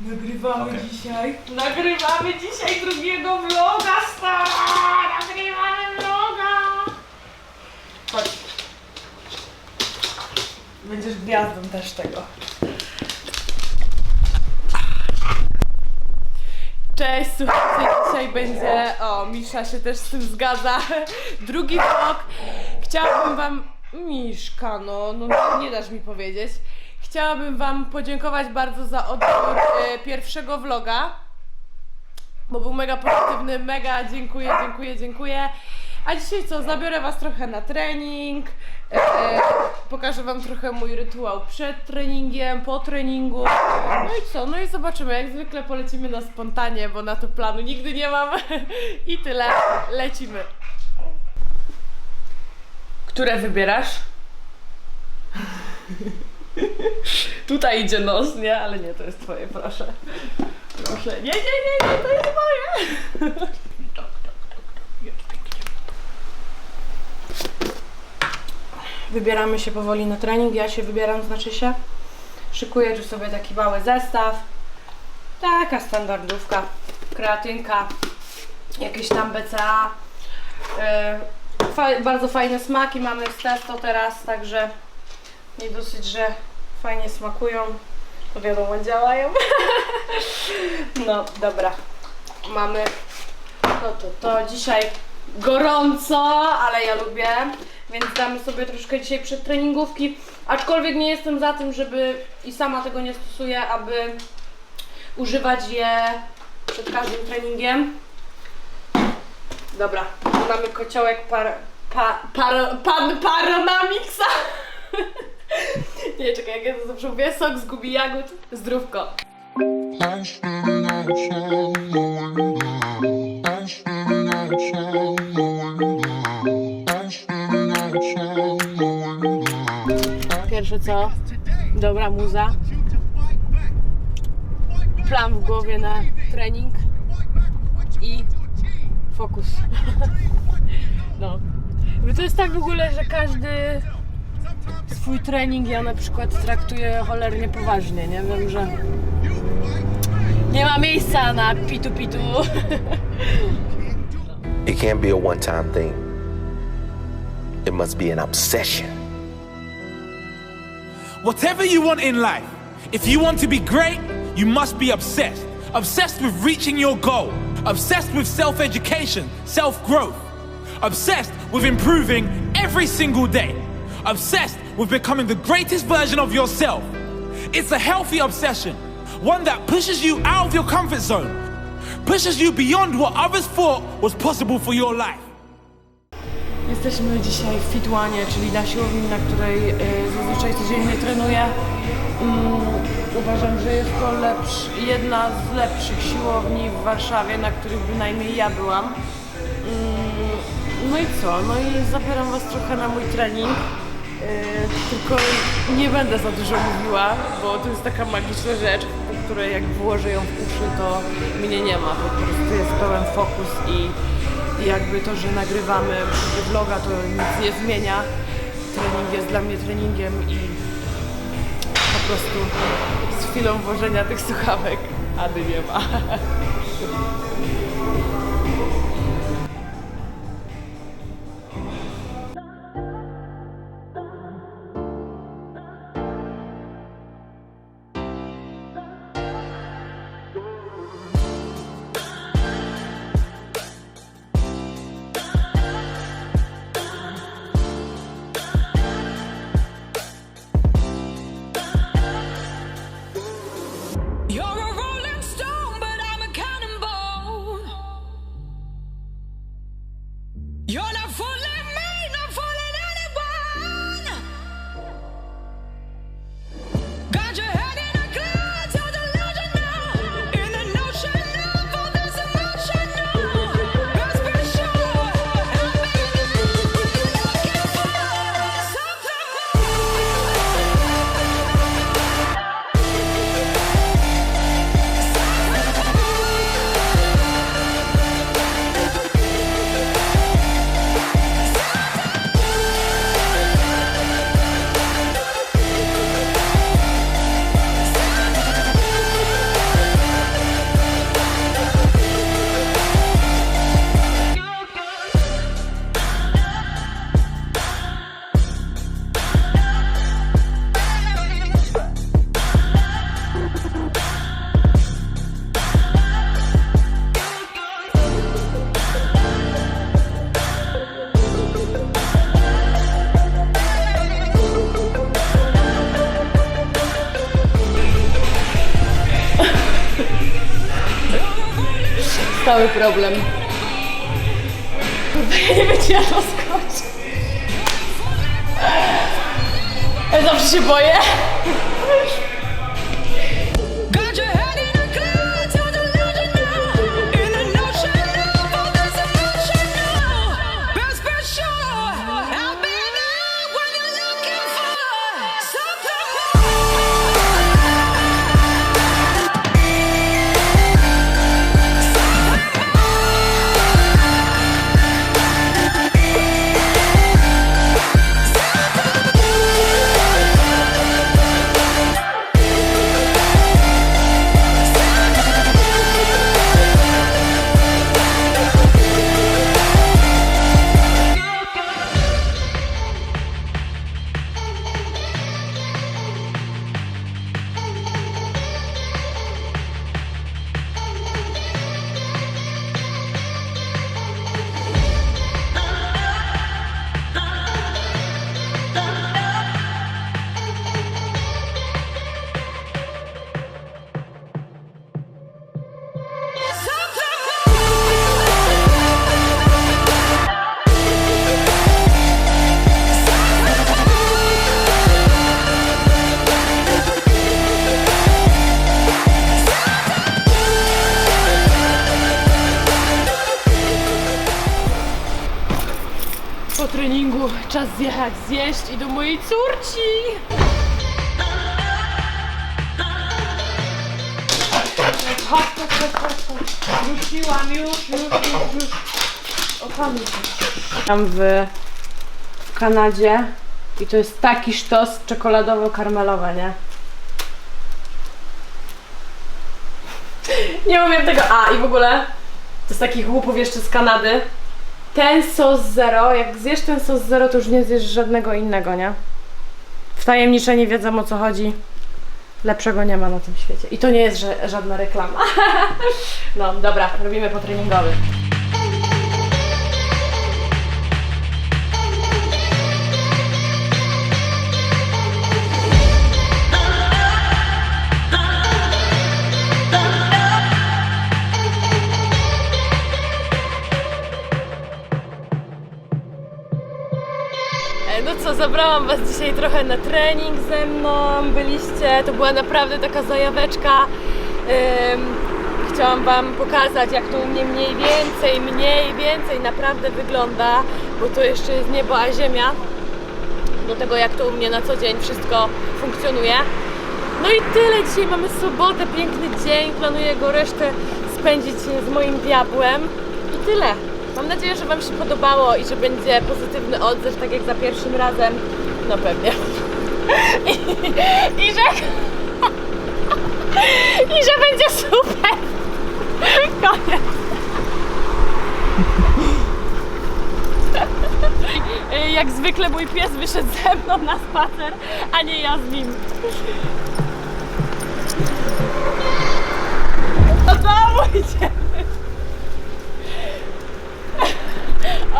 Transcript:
Nagrywamy Okej. dzisiaj. Nagrywamy dzisiaj drugiego vloga, stara! Nagrywamy vloga! Chodź. Będziesz gwiazdą też tego. Cześć, słuchajcie, dzisiaj będzie... O, Misza się też z tym zgadza. Drugi vlog. Chciałabym wam... Miszka, no, no nie dasz mi powiedzieć. Chciałabym wam podziękować bardzo za odbiór e, pierwszego vloga. Bo był mega pozytywny, mega dziękuję, dziękuję, dziękuję. A dzisiaj co, zabiorę was trochę na trening. E, pokażę wam trochę mój rytuał przed treningiem, po treningu. No i co? No i zobaczymy. Jak zwykle polecimy na spontanie, bo na to planu nigdy nie mam. I tyle. Lecimy. Które wybierasz? Tutaj idzie nos, nie? Ale nie, to jest twoje, proszę. Proszę. Nie, nie, nie, nie, to jest moje. Wybieramy się powoli na trening. Ja się wybieram, znaczy się. Szykuję tu sobie taki mały zestaw. Taka standardówka. Kreatynka. Jakieś tam BCA. Yy, fa- bardzo fajne smaki mamy z testo teraz, także nie dosyć, że fajnie smakują, to wiadomo, działają. no, dobra. Mamy no to, to dzisiaj gorąco, ale ja lubię, więc damy sobie troszkę dzisiaj przedtreningówki. Aczkolwiek nie jestem za tym, żeby i sama tego nie stosuję, aby używać je przed każdym treningiem. Dobra, mamy kociołek par, pa, par, pan Paranamixa. Nie, czekaj, jak ja to zawsze mówię, sok z gubi jagód, zdrówko. Pierwsze co? Dobra muza. Plan w głowie na trening i fokus. No. Bo to jest tak w ogóle, że każdy swój trening ja na przykład traktuję cholernie poważnie, nie? Wiem, że nie ma miejsca na pitu pitu. It can't be a one time thing, it must be an obsession. Whatever you want in life, if you want to be great, you must be obsessed. Obsessed with reaching your goal. Obsessed with self education, self growth. Obsessed with improving every single day. Obsessed with becoming the greatest version of yourself. It's a healthy obsession, one that pushes you out of your comfort zone, pushes you beyond what others thought was possible for your life. Jesteśmy dzisiaj w Fitłanie, czyli na siłowni, na której y, zazwyczaj codziennie trenuję. Mm, uważam, że jest to lepsz, jedna z lepszych siłowni w Warszawie, na których bynajmniej ja byłam. Mm, no i co? No i zabieram Was trochę na mój trening. Y, tylko nie będę za dużo mówiła, bo to jest taka magiczna rzecz, po której jak włożę ją w uszy, to mnie nie ma. Po prostu jest pełen fokus i i jakby to, że nagrywamy vloga, to nic nie zmienia. Trening jest dla mnie treningiem i po prostu z chwilą włożenia tych słuchawek Ady nie ma. stały problem. Nie wiem, czy ja to skończę. Ja zawsze się boję. Po treningu czas zjechać, zjeść i do mojej córci. Chodź, chodź, chodź, chodź, chodź. Wróciłam już, już, już, już. Opanuj się. Tam w, w Kanadzie i to jest taki sztos czekoladowo-karmelowy, nie? Nie umiem tego. A i w ogóle to z takich łupów jeszcze z Kanady. Ten sos zero, jak zjesz ten sos zero, to już nie zjesz żadnego innego, nie? Wtajemniczeni wiedzą o co chodzi. Lepszego nie ma na tym świecie. I to nie jest żadna reklama. No, dobra, robimy potreningowy. E, zabrałam Was dzisiaj trochę na trening ze mną, byliście, to była naprawdę taka zajaweczka. Chciałam Wam pokazać, jak to u mnie mniej więcej, mniej więcej naprawdę wygląda, bo to jeszcze jest niebo a ziemia do tego, jak to u mnie na co dzień wszystko funkcjonuje. No i tyle, dzisiaj mamy sobotę, piękny dzień, planuję go resztę spędzić z moim diabłem i tyle. Mam nadzieję, że Wam się podobało i że będzie pozytywny odzew, tak jak za pierwszym razem. No pewnie. I, i że... I że będzie super. Koniec. Jak zwykle mój pies wyszedł ze mną na spacer, a nie ja z nim. Do domu.